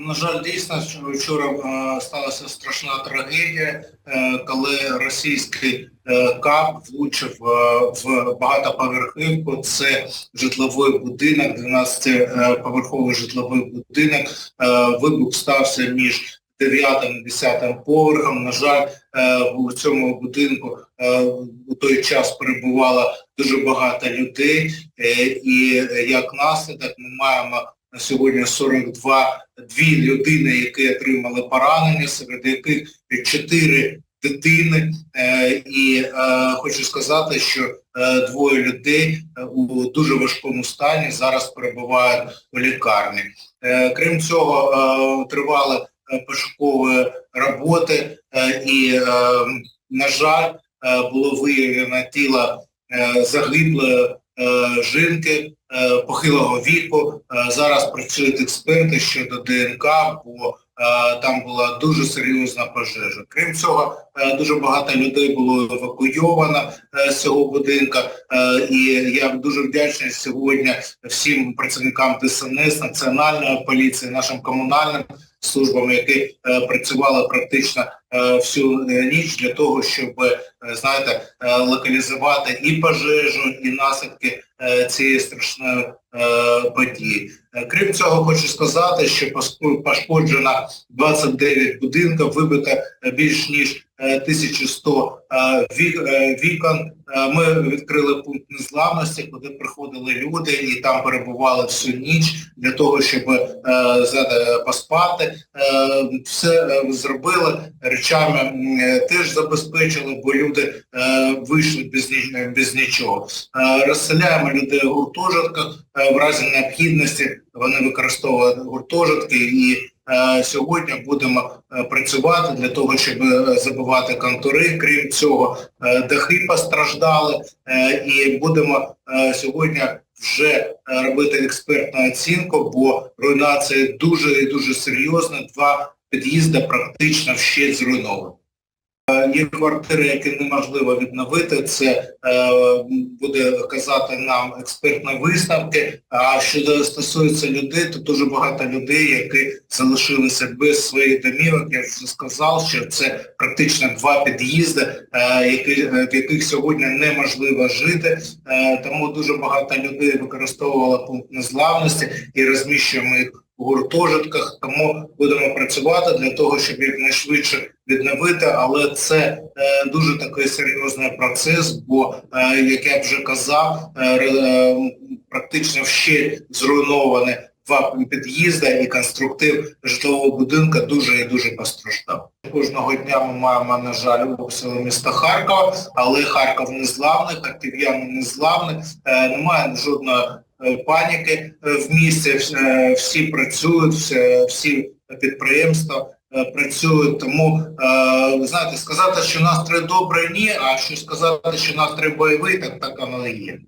На жаль, дійсно, що вчора е, сталася страшна трагедія, е, коли російський е, КАП влучив в багатоповерхівку. Це житловий будинок, 12-поверховий житловий будинок. Вибух стався між 9 і 10 поверхом. На жаль, у цьому будинку у той час перебувало дуже багато людей, і як наслідок ми маємо на сьогодні 42 дві людини, які отримали поранення, серед яких чотири дитини. Е, і е, хочу сказати, що е, двоє людей у дуже важкому стані зараз перебувають у лікарні. Крім цього, тривали пошукові роботи і, на жаль, було виявлено тіло загиблої жінки е, похилого віку. Е, Зараз працюють експерти щодо ДНК, бо е, там була дуже серйозна пожежа. Крім цього, е, дуже багато людей було евакуйовано е, з цього будинка. Е, І я дуже вдячний сьогодні всім працівникам ДСНС, Національної поліції, нашим комунальним службам, які е, працювали практично е, всю е, ніч для того, щоб е, знаєте, е, локалізувати і пожежу, і наслідки е, цієї страшної е, події. Е, Крім цього, хочу сказати, що пошкоджено 29 будинків, вибито е, більш ніж е, 1100 е, вік- е, вікон. Е, Ми відкрили пункт незламності, куди приходили люди і там перебували всю ніч для того, щоб е, поспати. Е, Все е, зробили, речами е, теж забезпечили, бо люди е, вийшли без, нічого. Е, Розселяємо людей у гуртожитках, е, в разі необхідності вони використовують гуртожитки і е, сьогодні будемо е, працювати для того, щоб е, забивати контури. Крім цього, е, дахи постраждали е, і будемо е, сьогодні вже робити експертну оцінку, бо руйнація дуже і дуже серйозна. Два під'їзди практично ще зруйновані. Е, Є квартири, які неможливо відновити, це е, буде казати нам експертні висновки. А що стосується людей, то дуже багато людей, які залишилися без своїх домівок. Я вже сказав, що це практично два під'їзди, е, в яких сьогодні неможливо жити. Тому дуже багато людей використовувало пункт незламності і розміщуємо їх гуртожитках, тому будемо працювати для того, щоб якнайшвидше відновити, але це е, дуже такий серйозний процес, бо, е, як я вже казав, е, е, практично ще зруйновані два під'їзди і конструктив житлового будинку дуже і дуже постраждав. Кожного дня ми маємо, на жаль, обстріли міста Харкова, але Харків не зламний, харків'яни не зламні, е, немає жодної е, паніки е, в місті, е, всі працюють, всі, підприємства е, працюють. Тому, е, ви знаєте, сказати, що настрій добрий, ні, а що сказати, що настрій бойовий, так так воно і є.